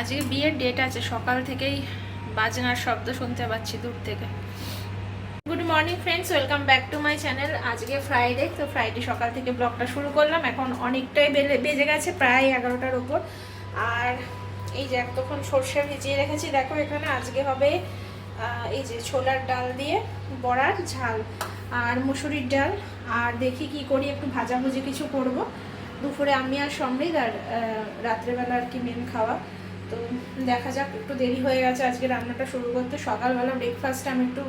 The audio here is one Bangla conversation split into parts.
আজকে বিয়ের ডেট আছে, সকাল থেকেই বাজনার শব্দ শুনতে পাচ্ছি দূর থেকে। Good morning friends welcome back to my channel আজকে ফ্রাইডে তো ফ্রাইডে সকাল থেকে ব্লগটা শুরু করলাম। এখন অনেকটাই বেজে গেছে, প্রায় এগারোটার ওপর আর এই যে এতক্ষণ সর্ষে ভিজিয়ে রেখেছি, দেখো এখানে আজকে হবে এই যে ছোলার ডাল দিয়ে বড়ার ঝাল আর মুসুরির ডাল। আর দেখি কি করি, একটু ভাজাভুজি কিছু করব। দুপুরে আমি আর সমৃদ্ধ আর রাত্রেবেলা আর কি মেন খাওয়া। তো দেখা যাক, একটু দেরি হয়ে গেছে, আজকে রান্নাটা শুরু করতে। সকালবেলা ব্রেকফাস্টে আমি একটু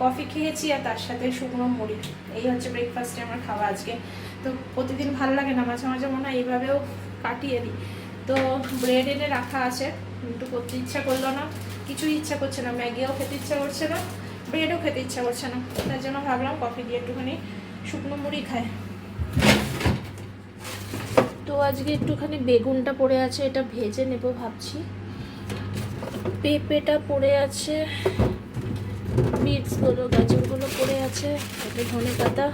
কফি খেয়েছি আর তার সাথে শুকনো মুড়ি। এই হচ্ছে ব্রেকফাস্টে আমার খাওয়া আজকে। তো প্রতিদিন ভালো লাগে না, মাঝে মাঝে মনে হয় এইভাবেও কাটিয়ে দিই। তো ব্রেড এনে রাখা আছে, একটু করতে ইচ্ছা করল না, কিছুই ইচ্ছা করছে না, ম্যাগিও খেতে ইচ্ছা করছে না ব্রেডও খেতে ইচ্ছা করছে না। তার জন্য ভাবলাম কফি দিয়ে একটুখানি শুকনো মুড়ি খায় তো আজকে একটুখানি বেগুনটা পড়ে আছে এটা ভেজে নেব ভাবছি। পেঁপেটা পড়ে আছে বিটসগুলো গাজরগুলো পড়ে আছে এটা ধনে পাতা।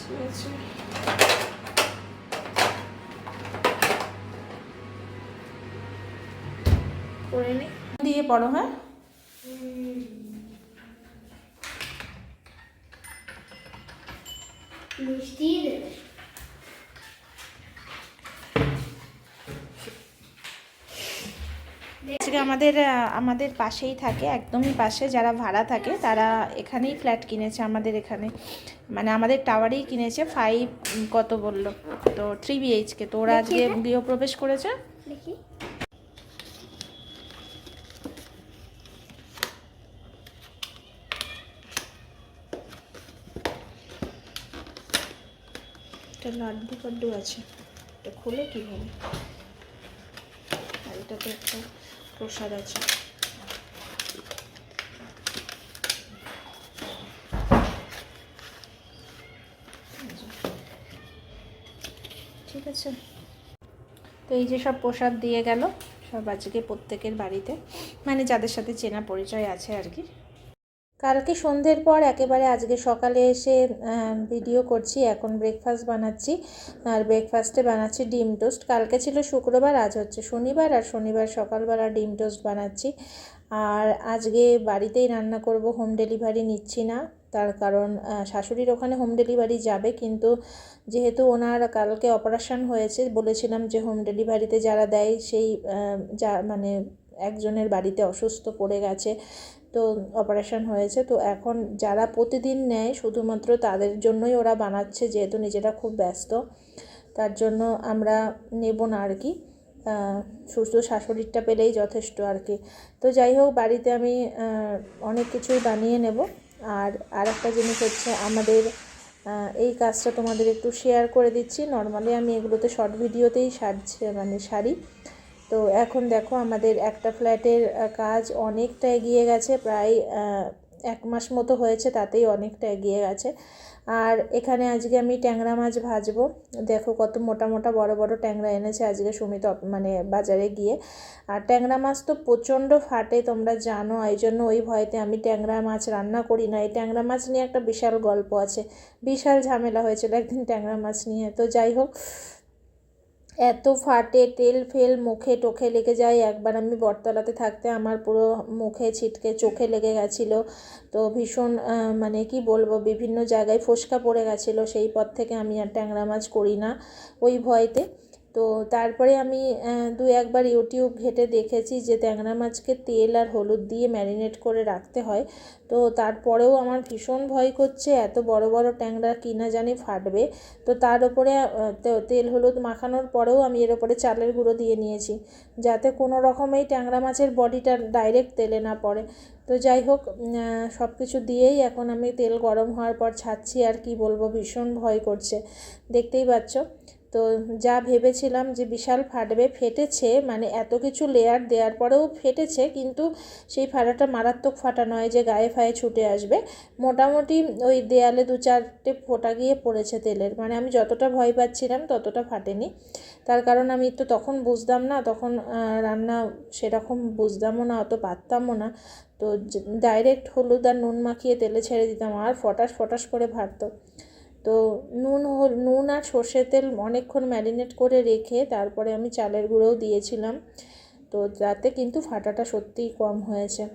ঠিক আছে। করে নি। দিয়ে পড়ো হ্যাঁ? মিষ্টি দেবে আজকে আমাদের আমাদের পাশেই থাকে একদমই পাশে যারা ভাড়া থাকে তারা এখানেই ফ্ল্যাট কিনেছে আমাদের এখানে। মানে আমাদের টাওয়ারেই কিনেছে ফাইভ কত বলল? তো থ্রি বিএইচকে তো ওরা আজকে গৃহপ্রবেশ করেছে? দেখি লাড্ডু ফাড্ডু আছে। এটা খুলে কীভাবে? আর এটাতে একটা প্রসাদ আছে। ঠিক আছে। তো এই যে সব প্রসাদ দিয়ে গেল, সব আজকে প্রত্যেকের বাড়িতে। মানে যাদের সাথে চেনা পরিচয় আছে আর কি। কালকে সন্ধ্যের পর একেবারে আজকে সকালে এসে ভিডিও করছি, এখন ব্রেকফাস্ট বানাচ্ছি, আর ব্রেকফাস্টে বানাচ্ছি ডিম টোস্ট কালকে ছিল শুক্রবার, আজ হচ্ছে শনিবার, আর শনিবার সকালবেলা ডিম টোস্ট বানাচ্ছি। আর আজকে বাড়িতেই রান্না করব হোম ডেলিভারি নিচ্ছি না, তার কারণ শাশুড়ির ওখানে হোম ডেলিভারি যাবে, কিন্তু যেহেতু ওনার কালকে অপারেশন হয়েছে, বলেছিলাম যে হোম ডেলিভারিতে যারা দেয়, সেই যা মানে একজনের বাড়িতে অসুস্থ পড়ে গেছে, তো অপারেশন হয়েছে। তো এখন যারা প্রতিদিন নেয়, শুধুমাত্র তাদের জন্যই ওরা বানাচ্ছে, যেহেতু নিজেরা খুব ব্যস্ত, তার জন্য আমরা নেব না আর কি। সুস্থ শাশুড়িরটা পেলেই যথেষ্ট আর কি। তো যাই হোক, বাড়িতে আমি অনেক কিছুই বানিয়ে নেব। আর আর একটা জিনিস হচ্ছে আমাদের এই কাজটা তোমাদের একটু শেয়ার করে দিচ্ছি। নর্মালি আমি এগুলোতে শর্ট ভিডিওতেই সারছে মানে সারি। তো এখন দেখো আমাদের একটা ফ্ল্যাটের কাজ অনেকটা এগিয়ে গেছে, প্রায় এক মাস মতো হয়েছে তাতেই অনেকটা এগিয়ে গেছে। আর এখানে আজকে আমি ট্যাংরা মাছ ভাজবো। দেখো কত মোটা মোটা বড় বড় ট্যাংরা এনেছে আজকে সুমিত মানে বাজারে গিয়ে। আর ট্যাংরা মাছ তো প্রচণ্ড ফাটে, তোমরা জানো, এই জন্য ওই ভয়তে আমি ট্যাংরা মাছ রান্না করি না। এই ট্যাংরা মাছ নিয়ে একটা বিশাল গল্প আছে। বিশাল ঝামেলা হয়েছিল একদিন ট্যাংরা মাছ নিয়ে। তো যাই হোক এত ফাটে, তেল ফেল মুখে টোখে লেগে যায়। একবার আমি বটতলাতে থাকতে আমার পুরো মুখে ছিটকে চোখে লেগে গেছিল। তো ভীষণ মানে কি বলব, বিভিন্ন জায়গায় ফোসকা পড়ে গেছিল। সেই পর থেকে আমি আর ট্যাংরা মাছ করি না ওই ভয়তে। তো তারপরে আমি দু একবার ইউটিউব ঘেটে দেখেছি যে ট্যাংরা মাছকে তেল আর হলুদ দিয়ে ম্যারিনেট করে রাখতে হয়। তো তারপরেও আমার ভীষণ ভয় করছে, এত বড় বড় ট্যাংরা কিনা জানি ফাটবে। তো তার উপরে তেল হলুদ মাখানোর পরেও আমি এর ওপরে চালের গুঁড়ো দিয়ে নিয়েছি, যাতে কোনো রকমেই ট্যাংরা মাছের বডিটা ডাইরেক্ট তেলে না পড়ে। তো যাই হোক সব কিছু দিয়েই এখন আমি তেল গরম হওয়ার পর ছাড়ছি আর কি বলব, ভীষণ ভয় করছে। দেখতেই পাচ্ছ? তো যা ভেবেছিলাম যে বিশাল ফাটবে ফেটেছে মানে এত কিছু লেয়ার দেওয়ার পরেও ফেটেছে, কিন্তু সেই ফাটাটা মারাত্মক ফাটা নয় যে গায়ে ফায়ে ছুটে আসবে। মোটামুটি ওই দেয়ালে দু চারটে ফোটা গিয়ে পড়েছে তেলের মানে আমি যতটা ভয় পাচ্ছিলাম ততটা ফাটেনি। তার কারণ আমি তো তখন বুঝতাম না, তখন রান্না সেরকম বুঝতামও না, অত পারতামও না। তো ডাইরেক্ট হলুদ আর নুন মাখিয়ে তেলে ছেড়ে দিতাম, আর ফটাস ফটাস করে ভারত। তো নুন হল- নুন আর সর্ষের তেল অনেকক্ষণ ম্যারিনেট করে রেখে তারপরে আমি চালের গুঁড়োও দিয়েছিলাম। তো তাতে কিন্তু ফাটাটা সত্যিই কম হয়েছে।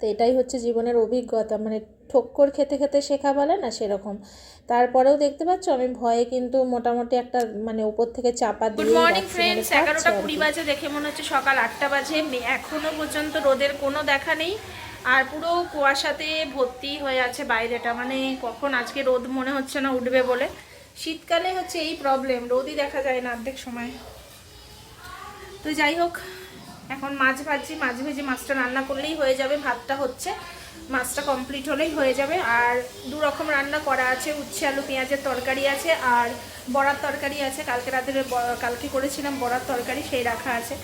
তো এটাই হচ্ছে জীবনের অভিজ্ঞতা। মানে ঠক্কর খেতে খেতে শেখা বলে না সেরকম। তারপরেও দেখতে পাচ্ছ আমি ভয়ে কিন্তু মোটামুটি একটা মানে উপর থেকে চাপা গুড দিয়ে মর্নিং ফ্রেন্ডস এগারোটা কুড়ি বাজে দেখে মনে হচ্ছে সকাল আটটা বাজে। এখনও পর্যন্ত রোদের কোনো দেখা নেই। আর পুরো কুয়াশাতে ভর্তি হয়ে আছে বাইরেটা। মানে কখন আজকে রোদ মনে হচ্ছে না উঠবে বলে। শীতকালে হচ্ছে এই প্রবলেম রোদই দেখা যায় না অর্ধেক সময়। তো যাই হোক, এখন মাছ ভাজছি, মাছ ভেজে মাছটা রান্না করলেই হয়ে যাবে, ভাতটা হচ্ছে। মাছটা কমপ্লিট হলেই হয়ে যাবে। আর দু রকম রান্না করা আছে, উচ্ছে, আলু, পেঁয়াজের তরকারি আছে, আর বড়ার তরকারি আছে। কালকে রাতের ব- কালকে করেছিলাম বড়ার তরকারি, সেই রাখা আছে।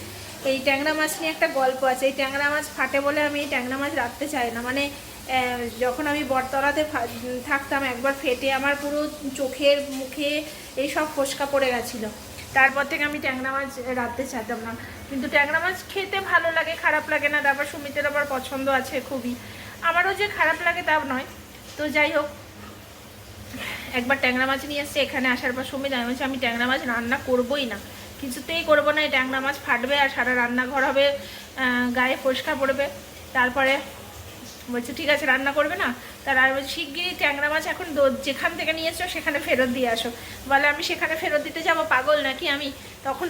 এই ট্যাংরা মাছ নিয়ে একটা গল্প আছে। এই ট্যাংরা মাছ ফাটে বলে আমি এই ট্যাংরা মাছ রাখতে চাই না। মানে যখন আমি বটতলাতে থাকতাম, একবার ফেটে আমার পুরো চোখের মুখে এই সব ফোসকা পড়ে গেছিল। তারপর থেকে আমি ট্যাংরা মাছ রাখতে চাইতাম না। কিন্তু ট্যাংরা মাছ খেতে ভালো লাগে, খারাপ লাগে না। তারপর সুমিতের আবার পছন্দ আছে খুবই। আমারও যে খারাপ লাগে তা নয়। তো যাই হোক, একবার ট্যাংরা মাছ নিয়ে এসছে। এখানে আসার পর সুমিত আমি বলছি, আমি ট্যাংরা মাছ রান্না করবোই না। কিছুতেই করব না, এই ট্যাংরা মাছ ফাটবে আর সারা রান্নাঘর হবে গায়ে ফোসকা পড়বে। তারপরে বলছে, ঠিক আছে, রান্না করবে না? তার আর বলছি, শিগগিরই ট্যাংরা মাছ এখন যেখান থেকে নিয়েছো সেখানে ফেরত দিয়ে আসো। বলে, আমি সেখানে ফেরত দিতে যাব, পাগল নাকি আমি? তখন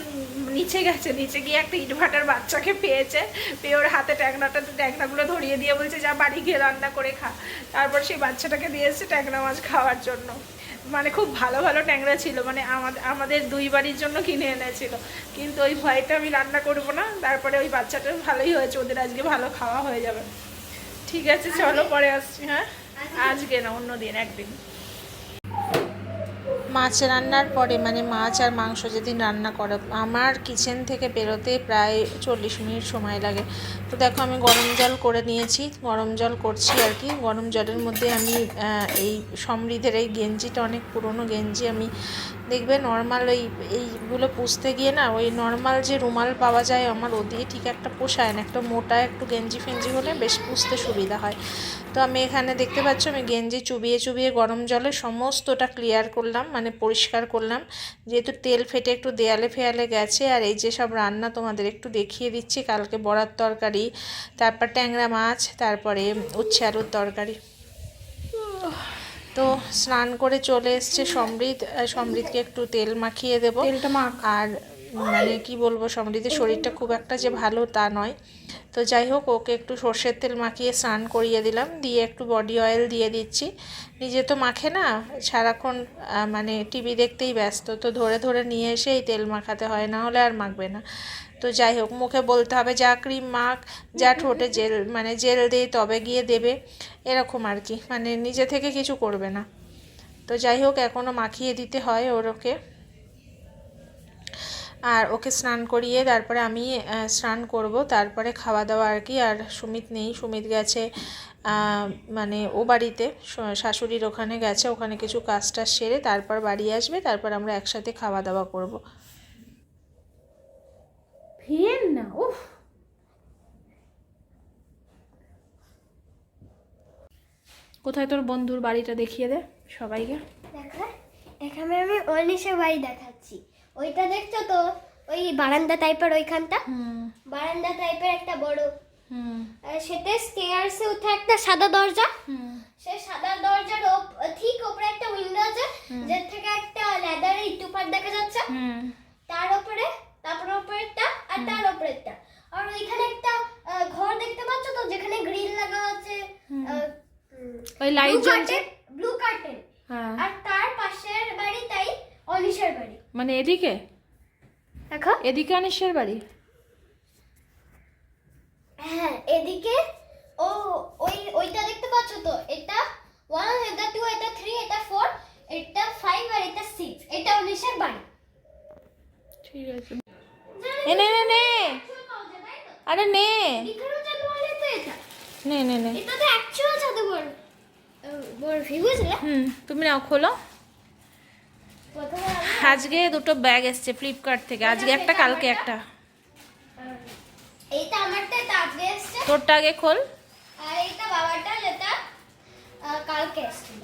নিচে গেছে, নিচে গিয়ে একটা ইটভাটার বাচ্চাকে পেয়েছে, পেয়ে ওর হাতে ট্যাংরাটা, ট্যাংরাগুলো ধরিয়ে দিয়ে বলছে, যা বাড়ি গিয়ে রান্না করে খা। তারপর সেই বাচ্চাটাকে দিয়ে এসছে ট্যাংরা মাছ খাওয়ার জন্য। মানে খুব ভালো ভালো ট্যাংরা ছিল মানে আমাদের আমাদের দুই বাড়ির জন্য কিনে এনেছিল। কিন্তু ওই ভয়টা আমি রান্না করব না তারপরে ওই বাচ্চাটা ভালোই হয়েছে ওদের আজকে ভালো খাওয়া হয়ে যাবে। ঠিক আছে চলো পরে আসছি হ্যাঁ? আজকে? না অন্য দিন একদিন। মাছ রান্নার পরে মানে মাছ আর মাংস যেদিন রান্না করে, আমার কিচেন থেকে বেরোতে প্রায় চল্লিশ মিনিট সময় লাগে। তো দেখো, আমি গরম জল করে নিয়েছি। গরম জল করছি আর কি। গরম জলের মধ্যে আমি এই সমৃদ্ধের এই গেঞ্জিটা, অনেক পুরনো গেঞ্জি আমি দেখবে নর্মাল ওই, এইগুলো পুষতে গিয়ে না ওই নর্মাল যে রুমাল পাওয়া যায় আমার ও দিয়ে ঠিক একটা পোষায় না, একটা মোটা একটু গেঞ্জি ফেঞ্জি হলে বেশ পুষতে সুবিধা হয়। তো আমি এখানে দেখতে পাচ্ছ আমি গেঞ্জি চুবিয়ে চুবিয়ে গরম জলে সমস্তটা ক্লিয়ার করলাম মানে পরিষ্কার করলাম। যেহেতু তেল ফেটে একটু দেয়ালে ফেয়ালে গেছে, আর এই যে সব রান্না তোমাদের একটু দেখিয়ে দিচ্ছি, কালকে বড়ার তরকারি, তারপর ট্যাংরা মাছ, তারপরে উচ্ছে আলুর তরকারি। তো স্নান করে চলে এসছে সমৃদ্ধ সমৃদ্ধকে একটু তেল মাখিয়ে দেবো। তেলটা মাখ আর মানে কি বলব সমৃদ্ধের শরীরটা খুব একটা যে ভালো তা নয়। তো যাই হোক ওকে একটু সর্ষের তেল মাখিয়ে স্নান করিয়ে দিলাম। দিয়ে একটু বডি অয়েল দিয়ে দিচ্ছি। নিজে তো মাখে না সারাক্ষণ মানে টিভি দেখতেই ব্যস্ত। তো ধরে ধরে নিয়ে এসে এই তেল মাখাতে হয় না হলে আর মাখবে না। তো যাই হোক, মুখে বলতে হবে, যা ক্রিম মাখ, যা ঠোঁটে জেল মানে জেল দে, তবে গিয়ে দেবে, এরকম আর কি মানে নিজে থেকে কিছু করবে না। তো যাই হোক এখনও মাখিয়ে দিতে হয় ওর ওকে আর ওকে স্নান করিয়ে তারপরে আমি স্নান করব, তারপরে খাওয়া দাওয়া আর কি, আর সুমিত নেই, সুমিত গেছে মানে ও বাড়িতে শাশুড়ির ওখানে গেছে, ওখানে কিছু কাজ টাজ সেরে তারপর বাড়ি আসবে, তারপর আমরা একসাথে খাওয়া দাওয়া করব। ফের না উফ কোথায় তোর বন্ধুর বাড়িটা দেখিয়ে দে সবাইকে? দেখো এখানে আমি অনিশের বাড়ি দেখাচ্ছি। ওইটা দেখছ তো? ওই বারান্দা টাইপের ওইখানটা? হুম। বারান্দা টাইপের একটা বড়। হুম। আর সেটা স্টেয়ার্সে উঠে একটা সাদা দরজা। হুম। সেই সাদা দরজার ওপ- ঠিক উপরে একটা উইন্ডো আছে যার থেকে একটা লেদারের ইটু পাট দেখা যাচ্ছে হুম তার উপরে তারপর উপরেরটা আর তার উপরেরটা আর ওইখানে একটা আহ, ঘর দেখতে পাচ্ছ তো যেখানে গ্রিল লাগা আছে ওই ব্লু কার্টেন হ্যাঁ। আর তার পাশের বাড়ি তাই অনিশের বাড়ি। মানে এদিকে? দেখো। এদিকে অনিশের বাড়ি? হ্যাঁ এদিকে ও ওই ওইটা দেখতে পাচ্ছ তো? এটা ওয়ান এটা টু এটা থ্রি এটা ফোর এটা ফাইভ আর এটা সিক্স এটা উনিশের বাড়ি। ঠিক আছে। এ নে নে নে। আরে নে। নে নে নে। এটা তো অ্যাকচুয়াল বুঝলে হুম তুমি নাও খোলো। আজকে দুটো ব্যাগ এসছে ফ্লিপকার্ট থেকে। আজকে একটা কালকে একটা। এসছে। তোরটা আগে খোল। আর এইটা বাবারটা যেটা কালকে এসছিল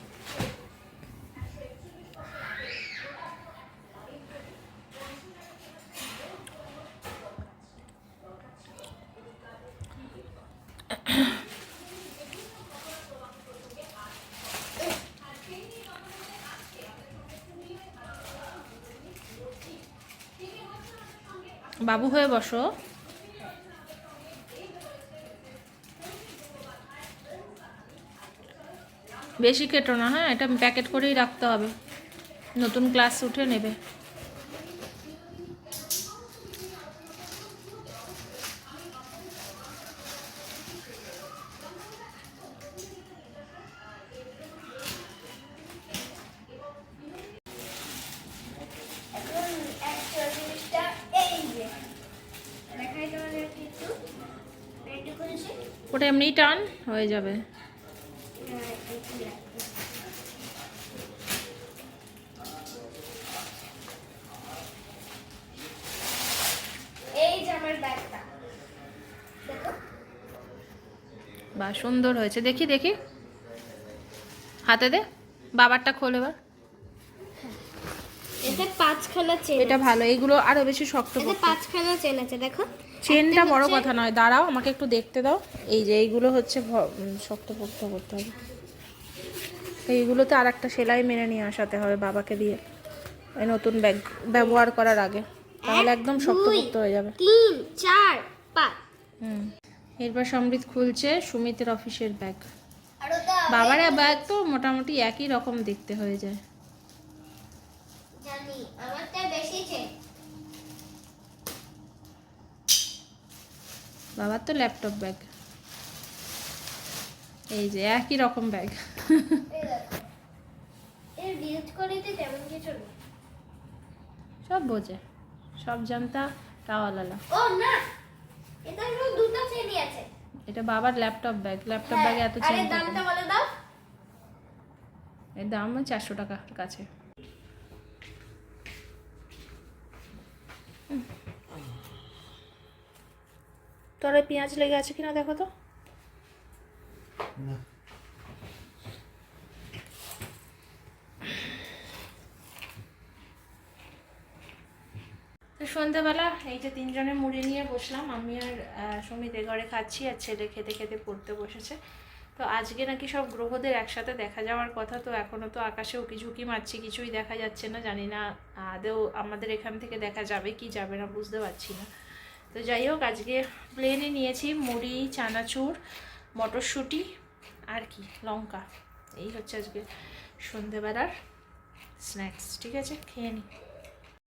বাবু হয়ে বসো। বেশি কেটো না হ্যাঁ এটা প্যাকেট করেই রাখতে হবে। নতুন ক্লাস উঠে নেবে এখন actual জিনিসটা এই যে দেখাই তোমাদের একটু একটু খুলছি ওটা এমনি টান হয়ে যাবে। হ্যাঁ, বা সুন্দর হয়েছে। দেখি দেখি। হাতে দে। বাবারটা খোল এবার। এতে পাঁচখানা চেন এটা ভালো এগুলো আরও বেশি শক্ত পাঁচখানা চেন আছে দেখো। চেনটা বড় কথা নয়। দাঁড়াও আমাকে একটু দেখতে দাও। এই যে এইগুলো হচ্ছে শক্ত পোক্ত করতে হবে। এইগুলোতে আর একটা সেলাই মেরে নিয়ে আসাতে হবে বাবাকে দিয়ে। এই নতুন ব্যাগ ব্যবহার করার আগে। তাহলে একদম শক্ত দুই, হয়ে যাবে। তিন চার পাঁচ। হুম। এরপর সমৃদ্ধ খুলছে সুমিতের অফিসের ব্যাগ। বাবার ব্যাগ তো মোটামুটি একই রকম দেখতে হয়ে যায়। জানি আমারটা বেশি চেন বাবার তো ল্যাপটপ ব্যাগ। এই যে একই রকম ব্যাগ। সব বোঝে। সব জানতা টাওয়ালালা ও না! এটা দুটো চেনই আছে। এটা বাবার ল্যাপটপ ব্যাগ। ল্যাপটপ হ্যাঁ, ব্যাগে এত চেন দামটা বলে দাও। এর দাম চারশো টাকা কাছে। তোর পেঁয়াজ লেগে আছে কিনা দেখো তো। তো সন্ধ্যাবেলা এই যে তিনজনে মুড়ি নিয়ে বসলাম, আমি আর সুমিত ঘরে খাচ্ছি আর ছেলে খেতে খেতে পড়তে বসেছে। তো আজকে নাকি সব গ্রহদের একসাথে দেখা যাওয়ার কথা, তো এখনও তো আকাশে উকি ঝুঁকি মারছি কিছুই দেখা যাচ্ছে না, জানি না আদেও আমাদের এখান থেকে দেখা যাবে কি যাবে না, বুঝতে পারছি না। তো যাই হোক, আজকে প্লেনে নিয়েছি মুড়ি, চানাচুর, মটরশুঁটি আর কি, লঙ্কা। এই হচ্ছে আজকে সন্ধেবেলার স্ন্যাক্স ঠিক আছে? খেয়ে নিই